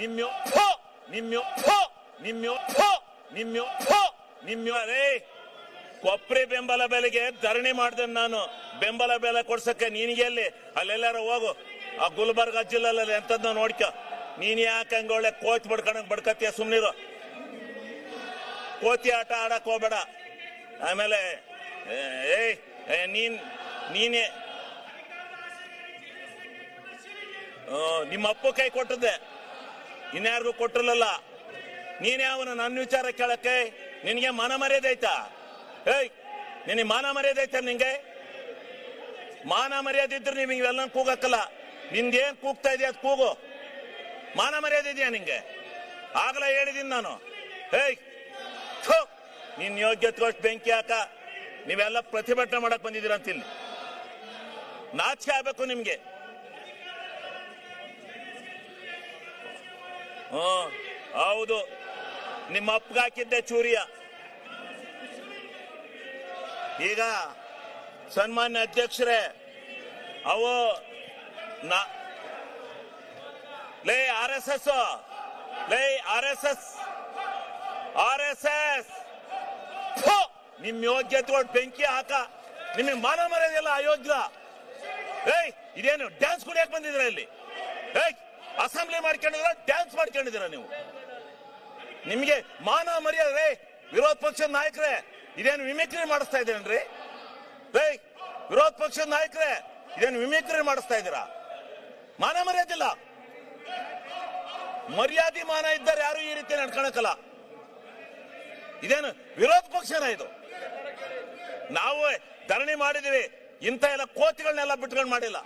ನಿಮ್ಯೋ ನಿಮ್ಯೋ ನಿಮ್ಯೋ ನಿಮ್ಯೋ ನಿಮ್ಯೋ ರೇ ಕೊಪ್ರಿ ಬೆಂಬಲ ಬೆಲೆಗೆ ಧರಣಿ ಮಾಡಿದೆ ನಾನು. ಬೆಂಬಲ ಬೆಲೆ ಕೊಡ್ಸಕ್ಕೆ ನಿನಗೆ ಎಲ್ಲಿ? ಅಲ್ಲೆಲ್ಲಾರ ಹೋಗು. ಆ ಗುಲ್ಬರ್ಗ ಜಿಲ್ಲೆಲ್ಲ ಎಂತದ್ನ ನೋಡ್ಕೊ. ನೀನ್ ಯಾಕೆ ಹಂಗ ಒಳ್ಳೆ ಕೋಚ್ ಬಡ್ಕೊಂಡಂಗ್ ಬಡ್ಕತ್ತೀಯ ಸುಮ್ನಿರು. ಕೋತಿ ಆಟ ಆಡಕ್ ಹೋಗ್ಬೇಡ. ಆಮೇಲೆ ಏಯ್ ನೀನ್, ನೀನೇ. ನಿಮ್ಮ ಅಪ್ಪ ಕೈ ಕೊಟ್ಟದ್ದೆ. ಇನ್ಯಾರಿಗೂ ಕೊಟ್ಟಿರಲಿಲ್ಲ ನೀನೇ ಅವನು ನನ್ನ ವಿಚಾರ ಕೇಳಕ್ಕೆ ನಿನಗೆ ಮಾನ ಮರ್ಯಾದೆ ಐತಾ? ಏಯ್, ನಿನಗೆ ಮಾನ ಮರ್ಯಾದೆ ಐತಾ ನಿಂಗೆ ಮಾನ ಮರ್ಯಾದೆ ಇದ್ರೆ ನೀವು ಇವೆಲ್ಲ ಕೂಗಕ್ಕಲ್ಲ. ನಿಂದೇನ್ ಕೂಗ್ತಾ ಇದೆಯಾ ಅದು ಕೂಗು. ಮಾನ ಮರ್ಯಾದೆ ಇದೆಯಾ ನಿಂಗೆ? ಆಗಲೇ ಹೇಳಿದೀನಿ ನಾನು. ಏಯ್ ನಿನ್ನ ನಿನ್ ಯೋಗ್ಯತೆಗೋಷ್ಟು ಬೆಂಕಿ ಹಾಕ. ನೀವೆಲ್ಲ ಪ್ರತಿಭಟನೆ ಮಾಡಕ್ ಬಂದಿದ್ದೀರ ಅಂತ ಇಲ್ಲಿ ನಾಚಿಕೆ ಆಗ್ಬೇಕು ನಿಮ್ಗೆ. ಹೌದು. ನಿಮ್ಮ ಅಪ್ಪ ಹಾಕಿದ್ದೆ ಚೂರಿಯ. ಈಗ ಸನ್ಮಾನ್ಯ ಅಧ್ಯಕ್ಷರೇ, ಅವು ಲೇ, ಆರ್ ಎಸ್ ಎಸ್, ಲೇ, R S S, R S S. ನಿಮ್ ಯೋಗ್ಯತೆಗಳು ಬೆಂಕಿ ಹಾಕ. ನಿಮಗೆ ಮಾನ ಮರ್ಯಾದೆಲ್ಲ ಅಯೋಗ್ಯ. ಏಯ್, ಇದೇನು ಡ್ಯಾನ್ಸ್ ಕುಡಿಯಕ್ ಬಂದಿದ್ರ ಇಲ್ಲಿ? ಏಯ್ ಅಸೆಂಬ್ಲಿ ಮಾಡ್ಕೊಂಡಿದ್ರ ಡ್ಯಾನ್ಸ್ ಮಾಡ್ಕೊಂಡಿದ್ದೀರ ನೀವು? ನಿಮ್ಗೆ ಮಾನ ಮರ್ಯಾದೆ ವಿರೋಧ ಪಕ್ಷದ ನಾಯಕರೇ, ಇದೇನು ವಿಮಿಕ್ರಿ ಮಾಡಿಸ್ತಾ ಇದೇನ್ರಿ ರೈ, ವಿರೋಧ ಪಕ್ಷದ ನಾಯಕರೇ, ಇದೇನು ವಿಮಿಕ್ರಿ ಮಾಡಿಸ್ತಾ ಇದ್ದೀರಾ? ಮಾನ ಮರ್ಯಾದೆ ಇಲ್ಲ. ಮರ್ಯಾದೆ ಮಾನ ಇದ್ದಾರೆ ಯಾರು ಈ ರೀತಿ ನಡ್ಕೊಳಕಲ್ಲ? ಇದೇನು ವಿರೋಧ ಪಕ್ಷನ ಇದು? ನಾವು ಧರಣಿ ಮಾಡಿದೀವಿ ಇಂಥ ಎಲ್ಲ ಕೋತಿಗಳನ್ನೆಲ್ಲ ಬಿಟ್ಕೊಂಡು ಮಾಡಿಲ್ಲ.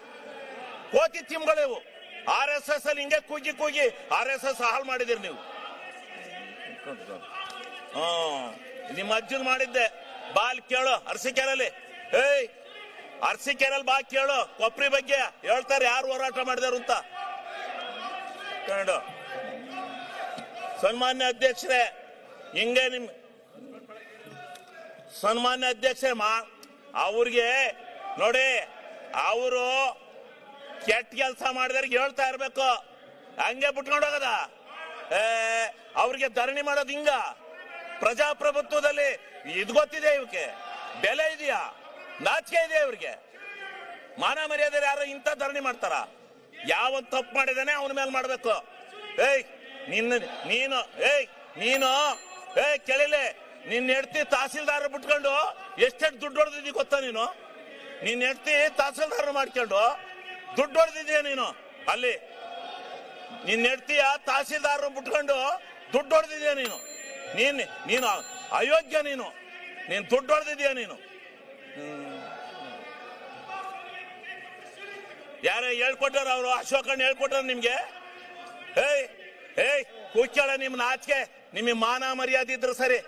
ಕೋತಿ ತಿಮ್ಗಳಿವು ಆರ್ ಎಸ್ ಎಸ್ ಅಲ್ಲಿ ಹಿಂಗೆ ಕೂಗಿ ಕೂಗಿ ಆರ್ ಎಸ್ ಎಸ್ ಹಾಳು ಮಾಡಿದಿರಿ ನೀವು. ನಿಮ್ಮ ಅಜ್ಜನ್ ಮಾಡಿದ್ದೆ. ಬಾಲ್ ಕೇಳು ಅರಸಿಕೆರಲ್ಲಿ ಏಯ್ ಅರಸಿಕೆರಲ್ಲಿ ಬಾ ಕೇಳು, ಕೊಪ್ರಿ ಬಗ್ಗೆ ಹೇಳ್ತಾರೆ, ಯಾರು ಹೋರಾಟ ಮಾಡಿದಾರು ಅಂತ. ಕನ್ನಡ. ಸನ್ಮಾನ್ಯ ಅಧ್ಯಕ್ಷರೇ, ಹಿಂಗೆ ನಿಮ್ ಸನ್ಮಾನ್ಯ ಅಧ್ಯಕ್ಷರೇ, ಮಾ, ಅವ್ರಿಗೆ, ನೋಡಿ, ಅವರು ಕೆಟ್ಟ ಕೆಲಸ ಮಾಡಿದವ್ರಿಗೆ ಹೇಳ್ತಾ ಇರ್ಬೇಕು. ಹಂಗೆ ಬಿಟ್ಕೊಂಡು ಹೋಗದ. ಅವ್ರಿಗೆ ಧರಣಿ ಮಾಡೋದು ಹಿಂಗ. ಪ್ರಜಾಪ್ರಭುತ್ವದಲ್ಲಿ ಇದು ಗೊತ್ತಿದೆ ಇವಕ್ಕೆ ಬೆಲೆ ಇದೆಯಾ? ನಾಚಿಕೆ ಇದೆ ಇವ್ರಿಗೆ? ಮಾನ ಮರ್ಯಾದೆ ಯಾರು ಇಂಥ ಧರಣಿ ಮಾಡ್ತಾರ? ಯಾವ ತಪ್ಪು ಮಾಡಿದಾನೆ ಅವನ ಮೇಲೆ ಮಾಡ್ಬೇಕು. ಏಯ್, ನಿನ್ನ, ನೀನು, ಏಯ್ ನೀನು, ಏಯ್, ಕೇಳಿಲೆ, ನಿನ್ನ ಹೆಡ್ತಿ ತಹಸೀಲ್ದಾರ ಬಿಟ್ಕೊಂಡು ಎಷ್ಟೆಷ್ಟು ದುಡ್ಡು ಹೊಡೆದಿದ್ದೀ ಗೊತ್ತಾ ನೀನು? ನಿನ್ನ ಹೆಡ್ತಿ ತಹಸೀಲ್ದಾರ್ ಮಾಡ್ಕೊಂಡು ದುಡ್ಡು ಹೊಡೆದಿದ್ಯಾ ನೀನು? ಅಲ್ಲಿ. ನಿನ್ನ ಹೆಡ್ತೀಯ ತಹಸೀಲ್ದಾರ್ ಬಿಟ್ಕೊಂಡು ದುಡ್ಡು ಹೊಡೆದಿದ್ಯಾ ನೀನು? ನೀನ್, ನೀನು ಅಯೋಗ್ಯ ನೀನು. ನೀನು ದುಡ್ಡು ಹೊಡೆದಿದ್ಯಾ ನೀನು? ಯಾರೇ ಹೇಳ್ಕೊಟ್ಟಾರ ಅವರು? ಅಶೋಕಣ್ಣ ಹೇಳ್ಕೊಟ್ಟಾರ ನಿಮ್ಗೆ? ಏಯ್ ಏಯ್ ಕೂಚಾಳ ನಿಮ್ ನಾಚಿಕೆ. ನಿಮಗೆ ಮಾನ ಮರ್ಯಾದೆ ಇದ್ರೆ ಸರಿ.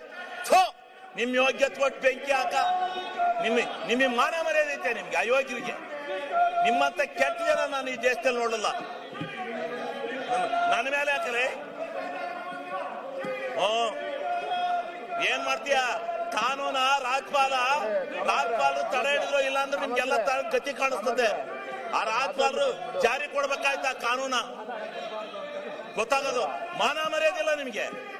ಥೋ, ನಿಮ್ ಯೋಗ್ಯತೆ ಕೊಟ್ಟು ಬೆಂಕಿ ಹಾಕ. ನಿಮ್ ನಿಮಗೆ ಮಾನ ಮರ್ಯಾದೆ ಐತೆ ನಿಮ್ಗೆ, ಅಯೋಗ್ಯರಿಗೆ. ನಿಮ್ಮಂತ ಕೆಟ್ಟ ಜನ ನಾನು ಈ ದೇಶದಲ್ಲಿ ನೋಡಲ್ಲ. ನನ್- ನನ್ನ ಮೇಲೆ ಹಾಕಲಿ ಏನ್ ಮಾಡ್ತೀಯ? ಕಾನೂನ, ರಾಜ್ಪಾಲ, ರಾಜ್ಪಾಲರು ತಡೆ ಹಿಡಿದ್ರು ಇಲ್ಲ ಅಂದ್ರೆ ನಿಮ್ಗೆಲ್ಲ ಗತಿ ಕಾಣಿಸ್ತದೆ. ಆ ರಾಜ್ಪಾಲರು ಜಾರಿ ಕೊಡ್ಬೇಕಾಯ್ತಾ ಕಾನೂನ? ಗೊತ್ತಾಗೋದು? ಮಾನ ಮರ್ಯಾದಿಲ್ಲ ನಿಮ್ಗೆ.